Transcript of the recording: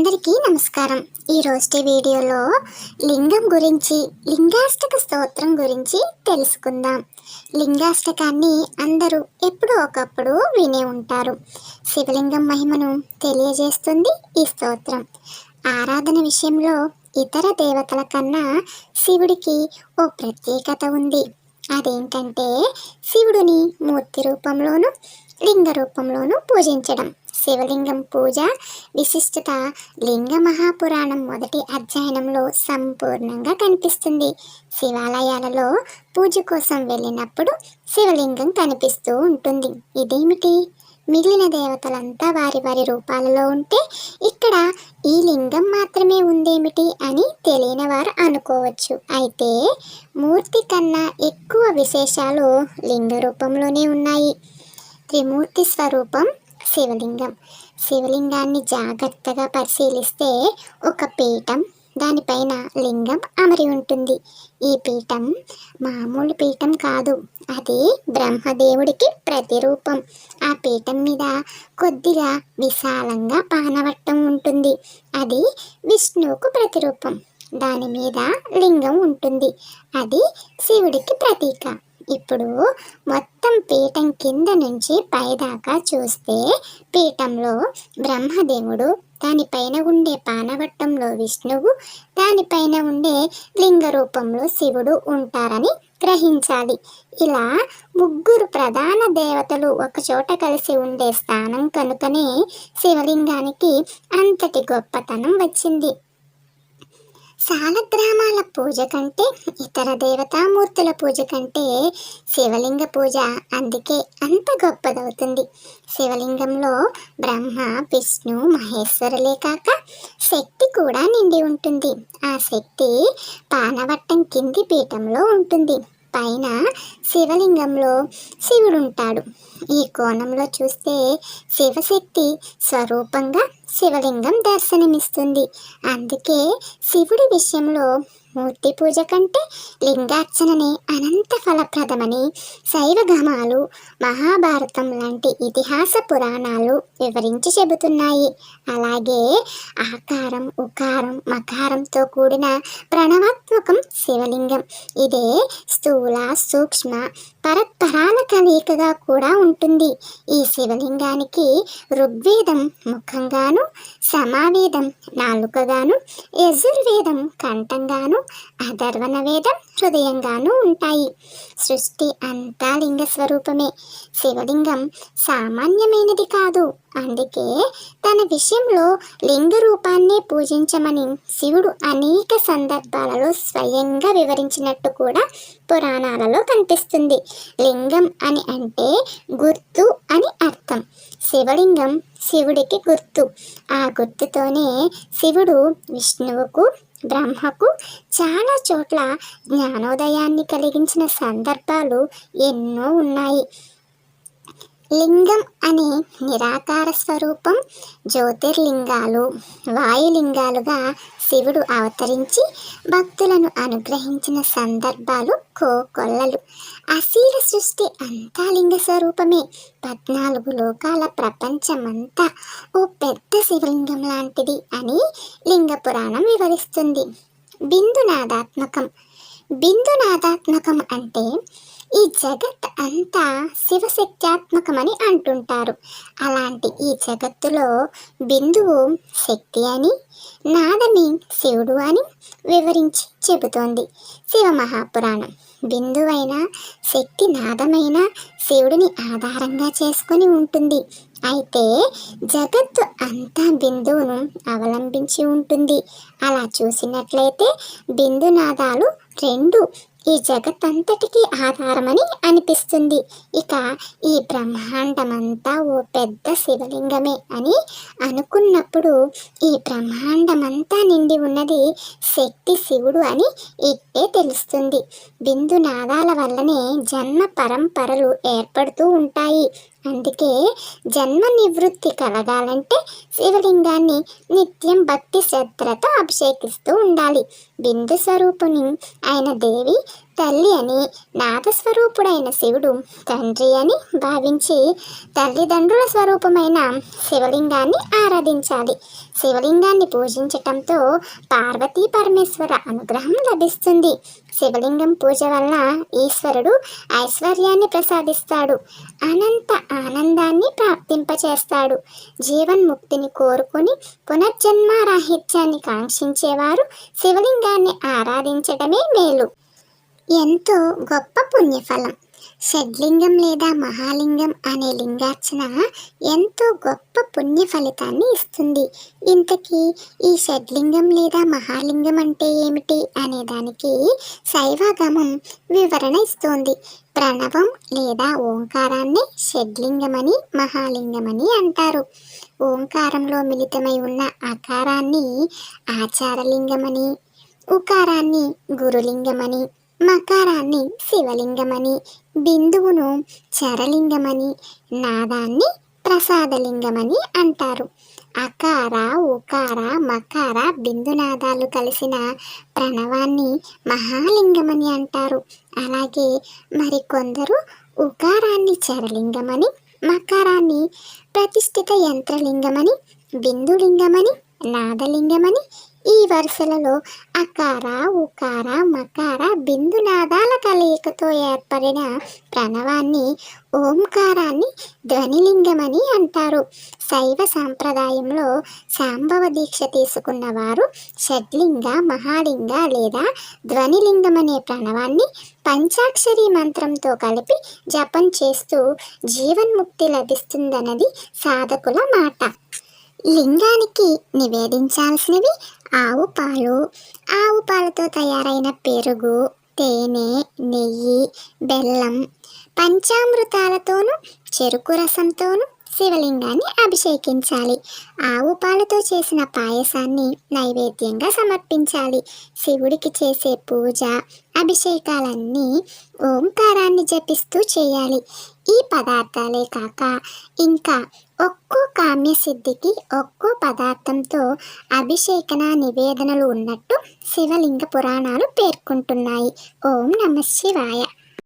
అందరికీ నమస్కారం. ఈ రోజు వీడియోలో లింగం గురించి లింగాష్టక స్తోత్రం గురించి తెలుసుకుందాం. లింగాష్టకాన్ని అందరూ ఎప్పుడో ఒకప్పుడు వినే ఉంటారు. శివలింగం మహిమను తెలియజేస్తుంది ఈ స్తోత్రం. ఆరాధన విషయంలో ఇతర దేవతల కన్నా శివుడికి ఓ ప్రత్యేకత ఉంది. అదేంటంటే శివుడిని మూర్తి రూపంలోను లింగ రూపంలోను పూజించడం. శివలింగం పూజ విశిష్టత లింగ మహాపురాణం మొదటి అధ్యయనంలో సంపూర్ణంగా కనిపిస్తుంది. శివాలయాలలో పూజ కోసం వెళ్ళినప్పుడు శివలింగం కనిపిస్తూ ఉంటుంది. ఇదేమిటి? మిగిలిన దేవతలంతా వారి వారి రూపాలలో ఉంటే ఇక్కడ ఈ లింగం మాత్రమే ఉందేమిటి అని తెలియని వారు అనుకోవచ్చు. అయితే మూర్తి కన్నా ఎక్కువ విశేషాలు లింగ రూపంలోనే ఉన్నాయి. త్రిమూర్తి స్వరూపం శివలింగం. శివలింగాన్ని జాగ్రత్తగా పరిశీలిస్తే ఒక పీఠం దానిపైన లింగం అమరి ఉంటుంది. ఈ పీఠం మామూలు పీఠం కాదు. అది బ్రహ్మదేవుడికి ప్రతిరూపం. ఆ పీఠం మీద కొద్దిగా విశాలంగా పానవట్టం ఉంటుంది. అది విష్ణువుకు ప్రతిరూపం. దాని మీద లింగం ఉంటుంది. అది శివుడికి ప్రతీక. ఇప్పుడు మొత్తం పీఠం కింద నుంచి పైదాకా చూస్తే పీఠంలో బ్రహ్మదేవుడు దానిపైన ఉండే పానవట్టంలో విష్ణువు దానిపైన ఉండే లింగ రూపంలో శివుడు ఉంటారని గ్రహించాలి. ఇలా ముగ్గురు ప్రధాన దేవతలు ఒకచోట కలిసి ఉండే స్థానం కనుకనే శివలింగానికి అంతటి గొప్పతనం వచ్చింది. సాలగ్రామాల పూజ కంటే ఇతర దేవతామూర్తుల పూజ కంటే శివలింగ పూజ అందుకే అంత గొప్పదవుతుంది. శివలింగంలో బ్రహ్మ విష్ణు మహేశ్వరులే కాక శక్తి కూడా నిండి ఉంటుంది. ఆ శక్తి పానవట్టం కింది పీఠంలో ఉంటుంది. పైన శివలింగంలో శివుడుంటాడు. ఈ కోణంలో చూస్తే శివశక్తి స్వరూపంగా శివలింగం దర్శనమిస్తుంది. అందుకే శివుడి విషయంలో మూర్తి పూజ కంటే లింగార్చననే అనంత ఫలప్రదమని శైవగమాలు మహాభారతం లాంటి ఇతిహాస పురాణాలు వివరించి చెబుతున్నాయి. అలాగే ఆకారం ఉకారం మకారంతో కూడిన ప్రణవాత్మకం శివలింగం. ఇదే స్థూల సూక్ష్మ తరతరాల కలయికగా కూడా ఉంటుంది. ఈ శివలింగానికి ఋగ్వేదం ముఖంగాను సమావేదం నాలుకగాను యజుర్వేదం కంఠంగాను అధర్వణ వేదం హృదయంగాను ఉంటాయి. సృష్టి అంతా లింగ స్వరూపమే. శివలింగం సామాన్యమైనది కాదు. అందుకే తన విషయంలో లింగ రూపాన్ని పూజించమని శివుడు అనేక సందర్భాలలో స్వయంగా వివరించినట్టు కూడా పురాణాలలో కనిపిస్తుంది. లింగం అని అంటే గుర్తు అని అర్థం. శివలింగం శివుడికి గుర్తు. ఆ గుర్తుతోనే శివుడు విష్ణువుకు బ్రహ్మకు చాలా చోట్ల జ్ఞానోదయాన్ని కలిగించిన సందర్భాలు ఎన్నో ఉన్నాయి. లింగం అనే నిరాకార స్వరూపం జ్యోతిర్లింగాలు వాయులింగాలుగా శివుడు అవతరించి భక్తులను అనుగ్రహించిన సందర్భాలు కోకొల్లలు. అశీల సృష్టి అంతా లింగ స్వరూపమే. పద్నాలుగు లోకాల ప్రపంచమంతా ఓ పెద్ద శివలింగం లాంటిది అని లింగ పురాణం వివరిస్తుంది. బిందునాదాత్మకం. బిందునాదాత్మకం అంటే ఈ జగత్ అంతా శివశక్త్యాత్మకమని అంటుంటారు. అలాంటి ఈ జగత్తులో బిందువు శక్తి అని నాదని శివుడు అని వివరించి చెబుతోంది శివ మహాపురాణం బిందువైన శక్తి నాదమైన శివుడిని ఆధారంగా చేసుకొని ఉంటుంది. అయితే జగత్తు అంతా బిందువును అవలంబించి ఉంటుంది. అలా చూసినట్లయితే బిందునాదాలు రెండు ఈ జగత్తంతటికీ ఆధారమని అనిపిస్తుంది. ఇక ఈ బ్రహ్మాండమంతా ఓ పెద్ద శివలింగమే అని అనుకున్నప్పుడు ఈ బ్రహ్మాండమంతా నిండి ఉన్నది శక్తి శివుడు అని ఇట్టే తెలుస్తుంది. బిందు నాదాల వల్లనే జన్మ పరంపరలు ఏర్పడుతూ ఉంటాయి. అందుకే జన్మ నివృత్తి కలగాలంటే శివలింగాన్ని నిత్యం భక్తి శ్రద్ధలతో అభిషేకిస్తూ ఉండాలి. బిందు స్వరూపుని ఆయన దేవి తల్లి అని నాదస్వరూపుడైన శివుడు తండ్రి అని భావించి తల్లిదండ్రుల స్వరూపమైన శివలింగాన్ని ఆరాధించాలి. శివలింగాన్ని పూజించటంతో పార్వతీ పరమేశ్వర అనుగ్రహం లభిస్తుంది. శివలింగం పూజ వల్ల ఈశ్వరుడు ఐశ్వర్యాన్ని ప్రసాదిస్తాడు అనంత ఆనందాన్ని ప్రాప్తింపచేస్తాడు. జీవన్ముక్తిని కోరుకొని పునర్జన్మారాహిత్యాన్ని కాంక్షించేవారు శివలింగాన్ని ఆరాధించడమే మేలు. ఎంతో గొప్ప పుణ్యఫలం. షడ్లింగం లేదా మహాలింగం అనే లింగార్చన ఎంతో గొప్ప పుణ్య ఫలితాన్ని ఇస్తుంది. ఇంతకీ ఈ షడ్లింగం లేదా మహాలింగం అంటే ఏమిటి అనే దానికి శైవాగమం వివరణ ఇస్తోంది. ప్రణవం లేదా ఓంకారాన్ని షడ్లింగమని మహాలింగమని అంటారు. ఓంకారంలో మిళితమై ఉన్న ఆకారాన్ని ఆచారలింగమని ఉకారాన్ని గురులింగమని మకారాన్ని శివలింగమని బిందువును చరలింగమని నాదాన్ని ప్రసాదలింగమని అంటారు. అకార ఉకార మకార బిందునాదాలు కలిసిన ప్రణవాన్ని మహాలింగమని అంటారు. అలాగే మరికొందరు ఉకారాన్ని చరలింగమని మకారాన్ని ప్రతిష్ఠిత యంత్రలింగమని బిందులింగమని నాదలింగమని ఈ వరుసలలో అకార ఉకార మకార బిందునాదాల కలయికతో ఏర్పడిన ప్రణవాన్ని ఓంకారాన్ని ధ్వనిలింగమని అంటారు. శైవ సాంప్రదాయంలో శాంభవ దీక్ష తీసుకున్న వారు షడ్లింగ మహాలింగ లేదా ధ్వనిలింగమనే ప్రణవాన్ని పంచాక్షరి మంత్రంతో కలిపి జపం చేస్తూ జీవన్ముక్తి లభిస్తుందన్నది సాధకుల మాట. లింగానికి నివేదించాల్సినవి ఆవు పాలు. ఆవు పాలతో తయారైన పెరుగు తేనె నెయ్యి బెల్లం పంచామృతాలతోనూ చెరుకు రసంతోనూ శివలింగాన్ని అభిషేకించాలి. ఆవు పాలతో చేసిన పాయసాన్ని నైవేద్యంగా సమర్పించాలి. శివుడికి చేసే పూజ అభిషేకాలన్నీ ఓంకారాన్ని జపిస్తూ చేయాలి. ఈ పదార్థాలే కాక ఇంకా ఒక్కో కామ్య సిద్ధికి ఒక్కో పదార్థంతో అభిషేకన నివేదనలు ఉన్నట్టు శివలింగ పురాణాలు పేర్కొంటున్నాయి. ఓం నమ శివాయ.